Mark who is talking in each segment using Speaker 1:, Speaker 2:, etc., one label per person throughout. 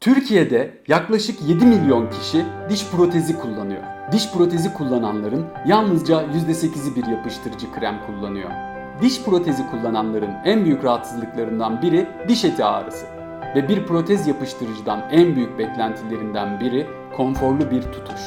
Speaker 1: Türkiye'de yaklaşık 7 milyon kişi diş protezi kullanıyor. Diş protezi kullananların yalnızca %8'i bir yapıştırıcı krem kullanıyor. Diş protezi kullananların en büyük rahatsızlıklarından biri diş eti ağrısı. Ve bir protez yapıştırıcıdan en büyük beklentilerinden biri konforlu bir tutuş.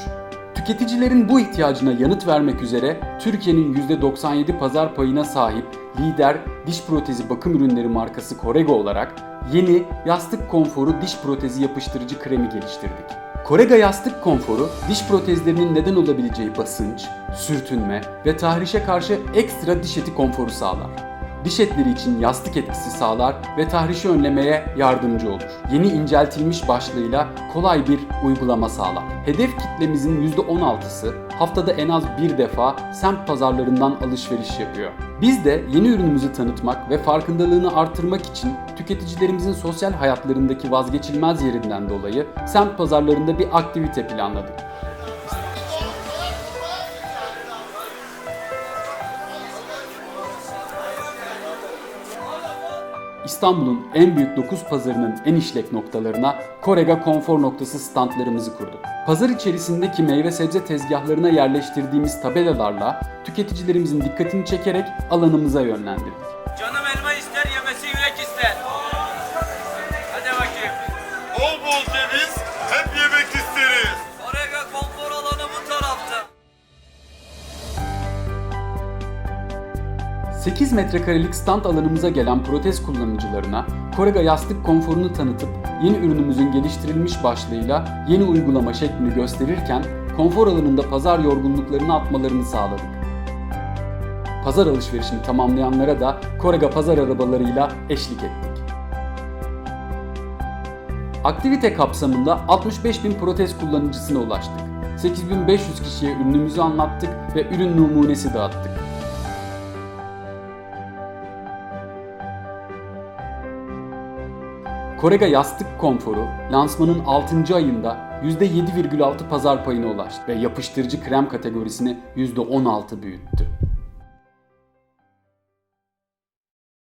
Speaker 1: Tüketicilerin bu ihtiyacına yanıt vermek üzere Türkiye'nin %97 pazar payına sahip lider diş protezi bakım ürünleri markası Corego olarak yeni yastık konforu diş protezi yapıştırıcı kremi geliştirdik. Corega yastık konforu diş protezlerinin neden olabileceği basınç, sürtünme ve tahrişe karşı ekstra diş eti konforu sağlar diş etleri için yastık etkisi sağlar ve tahrişi önlemeye yardımcı olur. Yeni inceltilmiş başlığıyla kolay bir uygulama sağlar. Hedef kitlemizin %16'sı haftada en az bir defa semt pazarlarından alışveriş yapıyor. Biz de yeni ürünümüzü tanıtmak ve farkındalığını artırmak için tüketicilerimizin sosyal hayatlarındaki vazgeçilmez yerinden dolayı semt pazarlarında bir aktivite planladık. İstanbul'un en büyük 9 pazarının en işlek noktalarına Korega Konfor Noktası standlarımızı kurduk. Pazar içerisindeki meyve sebze tezgahlarına yerleştirdiğimiz tabelalarla tüketicilerimizin dikkatini çekerek alanımıza yönlendirdik. 8 metrekarelik stand alanımıza gelen protez kullanıcılarına Korega yastık konforunu tanıtıp yeni ürünümüzün geliştirilmiş başlığıyla yeni uygulama şeklini gösterirken konfor alanında pazar yorgunluklarını atmalarını sağladık. Pazar alışverişini tamamlayanlara da Korega pazar arabalarıyla eşlik ettik. Aktivite kapsamında 65 bin protez kullanıcısına ulaştık. 8500 kişiye ürünümüzü anlattık ve ürün numunesi dağıttık. Korega yastık konforu lansmanın 6. ayında %7,6 pazar payına ulaştı ve yapıştırıcı krem kategorisini %16 büyüttü.